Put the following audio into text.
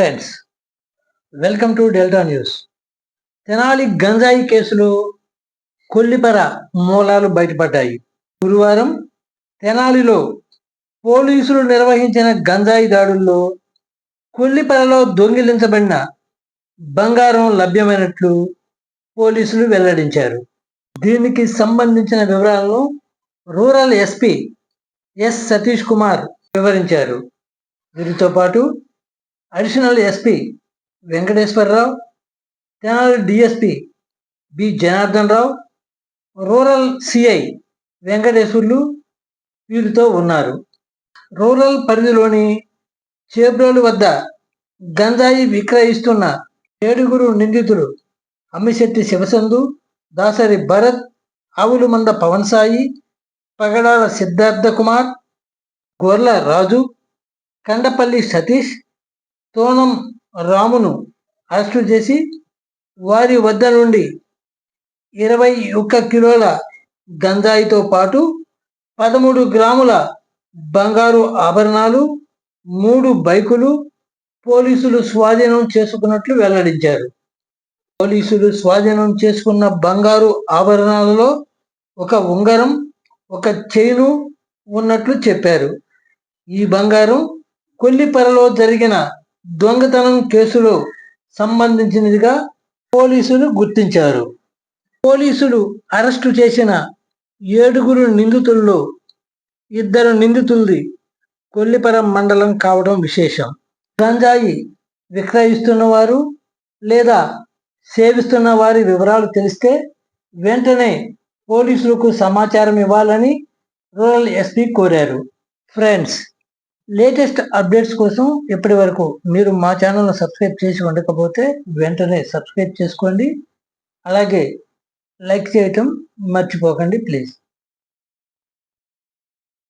Friends welcome to Delta news Tenali గంజాయి కేసులో కొల్లిపర మూలాలు బయటపడ్డాయి. గురువారం తెనాలిలో పోలీసులు నిర్వహించిన గంజాయి దాడుల్లో కొల్లిపరలో దొంగిలించబడిన బంగారం లభ్యమైనట్లు పోలీసులు వెల్లడించారు. దీనికి సంబంధించిన వివరాలను rural SP S Satish Kumar వివరించారు. వీరితో పాటు additional SP Venkateswararao Tenali DSP B Janardhan Rao rural CI Venkateswarlu వీరితో ఉన్నారు. రూరల్ పరిధిలోని చేబ్రోలు వద్ద గంజాయి విక్రయిస్తున్న ఏడుగురు నిందితులు అమ్మిశెట్టి శివసందు దాసరి భరత్ ఆవులు మంద పవన్ సాయి పగడాల సిద్ధార్థ కుమార్ గొర్ల రాజు కండపల్లి సతీష్ తోనం రామును అరెస్టు చేసి వారి వద్ద నుండి ఇరవై ఒక్క కిలోల గంజాయితో పాటు పదమూడు గ్రాముల బంగారు ఆభరణాలు మూడు బైకులు పోలీసులు స్వాధీనం చేసుకున్నట్లు వెల్లడించారు. పోలీసులు స్వాధీనం చేసుకున్న బంగారు ఆభరణాలలో ఒక ఉంగరం ఒక చైను ఉన్నట్లు చెప్పారు. ఈ బంగారం కొల్లిపరలో జరిగిన దొంగతనం కేసులో సంబంధించినదిగా పోలీసులు గుర్తించారు. పోలీసులు అరెస్టు చేసిన ఏడుగురు నిందితుల్లో ఇద్దరు నిందితుల్ది కొల్లిపరం మండలం కావడం విశేషం. గంజాయి విక్రయిస్తున్నవారు లేదా సేవిస్తున్న వారి వివరాలు తెలిస్తే వెంటనే పోలీసులకు సమాచారం ఇవ్వాలని రూరల్ ఎస్పీ కోరారు. ఫ్రెండ్స్ లేటెస్ట్ అప్డేట్స్ కోసం ఇప్పటి వరకు మీరు మా ఛానల్ను సబ్స్క్రైబ్ చేసి ఉండకపోతే వెంటనే సబ్స్క్రైబ్ చేసుకోండి. అలాగే లైక్ చేయటం మర్చిపోకండి ప్లీజ్.